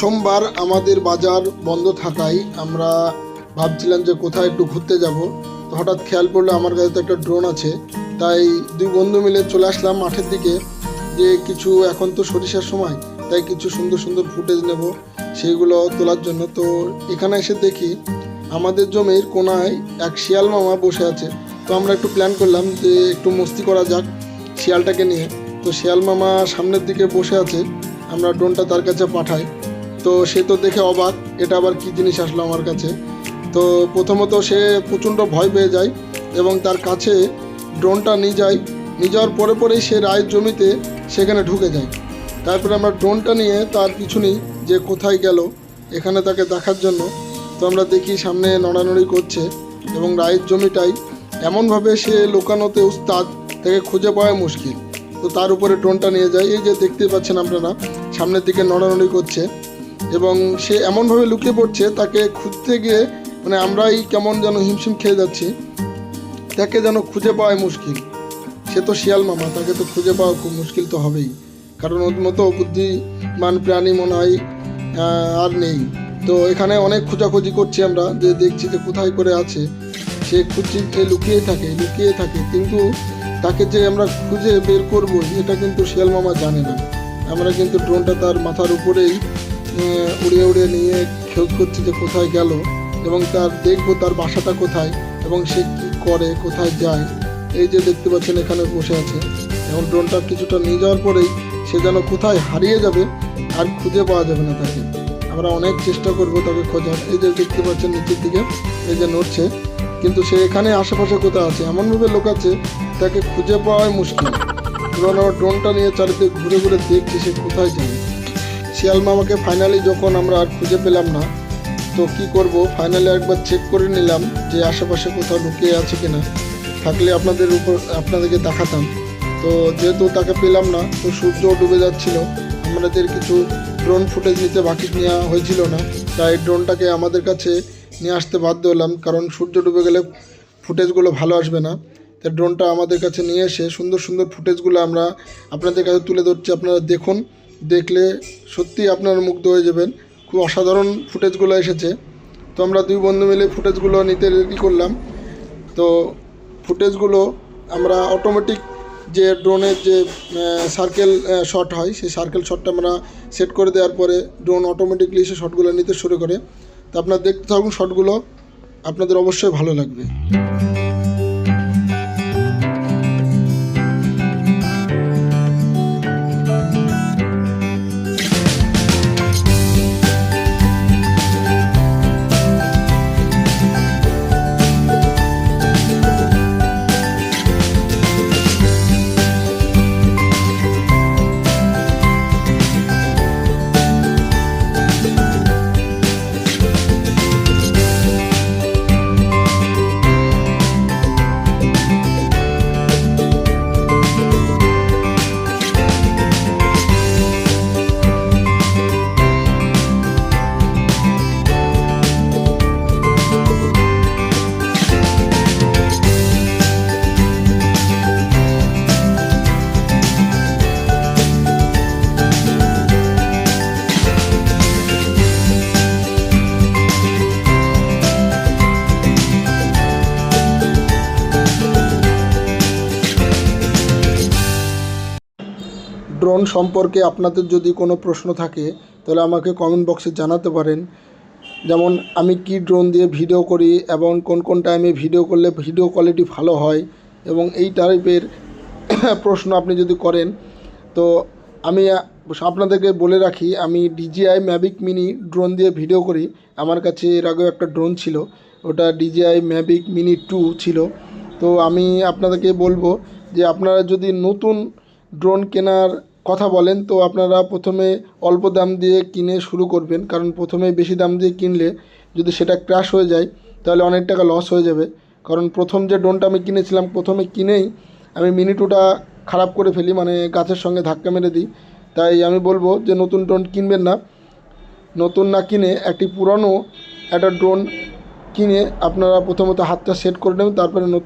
সোমবার আমাদের বাজার বন্ধ থাকায় আমরা ভাবছিলাম যে কোথায় একটু ঘুরতে যাব। তো হঠাৎ খেয়াল পড়ল আমার কাছে তো একটা ড্রোন আছে। তাই দুই বন্ধু মিলে চলে আসলাম মাঠের দিকে। যে কিছু এখন তো সরিষার সময়, তাই কিছু সুন্দর সুন্দর ফুটেজ নেব সেইগুলো তোলার জন্য। তো এখানে এসে দেখি আমাদের জমির কোনায় এক শিয়াল মামা বসে আছে। তো আমরা একটু প্ল্যান করলাম যে একটু মস্তি করা যাক শিয়ালটাকে নিয়ে। তো শিয়াল মামা সামনের দিকে বসে আছে। আমরা ড্রোনটা তার কাছে পাঠাই। তো সে তো দেখে অবাক, এটা আবার কি জিনিস আসলো আমার কাছে? তো প্রথমত সে প্রচণ্ড ভয় পেয়ে যায় এবং তার কাছে ড্রোনটা নিয়ে যায়। নিয়ে যাওয়ার পরে পরেই সে রায়ের জমিতে সেখানে ঢুকে যায়। তারপরে আমরা ড্রোনটা নিয়ে তার পিছনেই যে কোথায় গেল, এখানে তাকে দেখার জন্য তো আমরা দেখি সামনে নড়ানড়ি করছে এবং রায়ের জমিটাই এমনভাবে সে লুকানোতে উস্তাদ তাকে খুঁজে পাওয়া মুশকিল। তো তার উপরে ড্রোনটা নিয়ে যায়। এই যে দেখতে পাচ্ছেন আপনারা, সামনের দিকে নড়ানড়ি করছে। এবং সে এমনভাবে লুকিয়ে পড়ছে, তাকে খুঁজতে গিয়ে মানে আমরাই কেমন যেন হিমশিম খেয়ে যাচ্ছি। তাকে যেন খুঁজে পাওয়াই মুশকিল। সে তো শিয়াল মামা, তাকে তো খুঁজে পাওয়া খুব মুশকিল তো হবেই। কারণ ওর মতো বুদ্ধিমান প্রাণী মনে হয় আর নেই। তো এখানে অনেক খোঁজাখুঁজি করছি আমরা, যে দেখছি যে কোথায় করে আছে। সে খুঁজছি এ লুকিয়ে থাকে লুকিয়ে থাকে। কিন্তু তাকে যে আমরা খুঁজে বের করব এটা কিন্তু শিয়াল মামা জানে না। আমরা কিন্তু ড্রোনটা তার মাথার উপরেই উড়িয়ে উড়িয়ে নিয়ে খোঁজ করছি যে কোথায় গেল এবং তার দেখব তার বাসাটা কোথায় এবং সে কি করে, কোথায় যায়। এই যে দেখতে পাচ্ছেন এখানে বসে আছে। এবং ড্রোনটা কিছুটা নিয়ে যাওয়ার পরেই সে যেন কোথায় হারিয়ে যাবে আর খুঁজে পাওয়া যাবে না তাকে। আমরা অনেক চেষ্টা করব তাকে খোঁজার। এই যে দেখতে পাচ্ছেন নিচের দিকে, এই যে নড়ছে। কিন্তু সে এখানে আশেপাশে কোথায় আছে? এমনভাবে লোক আছে, তাকে খুঁজে পাওয়াই মুশকিল। এবং আমরা ড্রোনটা নিয়ে চারিদিকে ঘুরে ঘুরে দেখছি সে কোথায় যায়। শিয়াল মামাকে ফাইনালি যখন আমরা আর খুঁজে পেলাম না, তো কি করব? ফাইনালি একবার চেক করে নিলাম যে আশেপাশে কোথাও লুকিয়ে আছে কিনা। থাকলে আপনাদের উপর, আপনাদেরকে দেখাতাম। তো যেহেতু তাকে পেলাম না, তো সূর্য ডুবে যাচ্ছিল। আমাদের কিছু ড্রোন ফুটেজ নিতে বাকি নেওয়া হয়েছিল না। তাই ড্রোনটাকে আমাদের কাছে নিয়ে আসতে বাধ্য হলাম, কারণ সূর্য ডুবে গেলে ফুটেজগুলো ভালো আসবে না। তাই ড্রোনটা আমাদের কাছে নিয়ে এসে সুন্দর সুন্দর ফুটেজগুলো আমরা আপনাদের কাছে তুলে ধরছি। আপনারা দেখুন দেখলে সত্যি আপনারা মুগ্ধ হয়ে যাবেন। খুব অসাধারণ ফুটেজগুলো এসেছে। তো আমরা দুই বন্ধু মিলে ফুটেজগুলো নিতে রেডি করলাম। তো ফুটেজগুলো আমরা অটোমেটিক যে ড্রোনের যে সার্কেল শট হয়, সেই সার্কেল শটটা আমরা সেট করে দেওয়ার পরে ড্রোন অটোমেটিকলি সে শটগুলো নিতে শুরু করে। তো আপনারা দেখতে থাকুন শটগুলো আপনাদের অবশ্যই ভালো লাগবে। ড্রোন সম্পর্কে আপনাদের যদি কোনো প্রশ্ন থাকে, তাহলে আমাকে কমেন্ট বক্সে জানাতে পারেন। যেমন, আমি কি ড্রোন দিয়ে ভিডিও করি এবং কোন কোন টাইমে ভিডিও করলে ভিডিও কোয়ালিটি ভালো হয় এবং এই টাইপের প্রশ্ন আপনি যদি করেন, তো আমি, আপনাদেরকে বলে রাখি, আমি ডিজিআই ম্যাভিক মিনি ড্রোন দিয়ে ভিডিও করি। আমার কাছে এর আগেও একটা ড্রোন ছিল, ওটা ডিজিআই ম্যাভিক মিনি টু ছিল। তো আমি আপনাদেরকে বলব যে, আপনারা যদি নতুন ড্রোন কেনার কথা বলেন, তো আপনারা প্রথমে অল্প দাম দিয়ে কিনে শুরু করবেন। কারণ প্রথমে বেশি দাম দিয়ে কিনলে যদি সেটা ক্র্যাশ হয়ে যায়, তাহলে অনেক টাকা লস হয়ে যাবে। কারণ প্রথম যে ড্রোনটা আমি কিনেছিলাম, প্রথমে কিনেই আমি মিনি টুটা খারাপ করে ফেলি মানে গাছের সঙ্গে ধাক্কা মেরে দিই। তাই আমি বলব যে নতুন ড্রোন কিনবেন না। নতুন না কিনে একটি পুরনো একটা ড্রোন কিনে আপনারা প্রথমত হাতটা সেট করে নেবেন, তারপরে নতুন